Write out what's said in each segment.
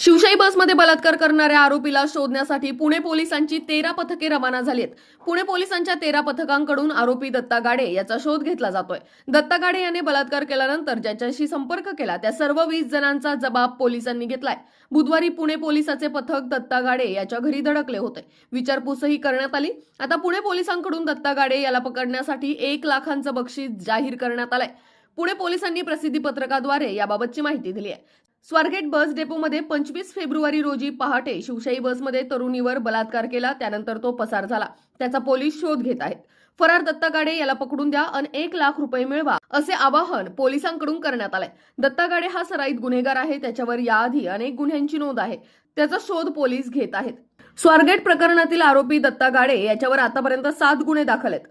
शिवशाही बसमध्ये बलात्कार करणाऱ्या आरोपीला शोधण्यासाठी पुणे पोलिसांची तेरा पथके रवाना झाली आहेत पुणे पोलिसांच्या तेरा पथकांकडून आरोपी दत्ता गाडे याचा शोध घेतला जातोय. दत्ता गाडे याने बलात्कार केल्यानंतर ज्याच्याशी संपर्क केला त्या सर्व वीस जणांचा जबाब पोलिसांनी घेतलाय. बुधवारी पुणे पोलिसाचे पथक दत्ता गाडे याच्या घरी धडकले होते. विचारपूसही करण्यात आली. आता पुणे पोलिसांकडून दत्ता गाडे याला पकडण्यासाठी एक लाखांचं बक्षीस जाहीर करण्यात आलंय. पुणे पोलिसांनी प्रसिद्धी पत्रकाद्वारे याबाबतची माहिती दिली आहे स्वारगेट बस डेपोमध्ये पंचवीस फेब्रुवारी रोजी पहाटे शिवशाही बसमध्ये तरुणीवर बलात्कार केला त्यानंतर तो पसार झाला. त्याचा पोलीस शोध घेत आहेत. फरार दत्ता गाडे याला पकडून द्या आणि एक लाख रुपये मिळवा असे आवाहन पोलिसांकडून करण्यात आलंय. दत्ता गाडे हा सराईत गुन्हेगार आहे त्याच्यावर याआधी अनेक गुन्ह्यांची नोंद आहे. त्याचा शोध पोलीस घेत आहेत. स्वारगेट प्रकरणातील आरोपी दत्ता गाडे याच्यावर आतापर्यंत सात गुन्हे दाखल आहेत.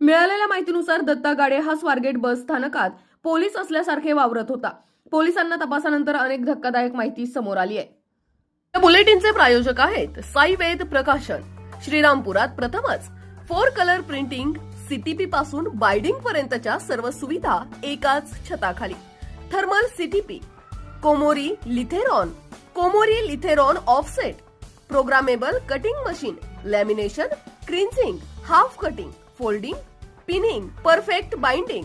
मिळालेल्या माहितीनुसार दत्ता गाडे हा स्वारगेट बस स्थानकात पोलीस असल्यासारखे वावरत होता. पोलिसांना तपासानंतर अनेक धक्कादायक माहिती समोर आली आहे. या बुलेटिनचे प्रायोजक आहेत साई वेद प्रकाशन. श्रीरामपुरात प्रथमच फोर कलर प्रिंटिंग सीटीपी पासून बायडिंग पर्यंतच्या सर्व सुविधा एकाच छताखाली. Thermal CTP Komori Lithrone Komori Lithrone offset programmable cutting machine lamination creasing half cutting folding pinning perfect binding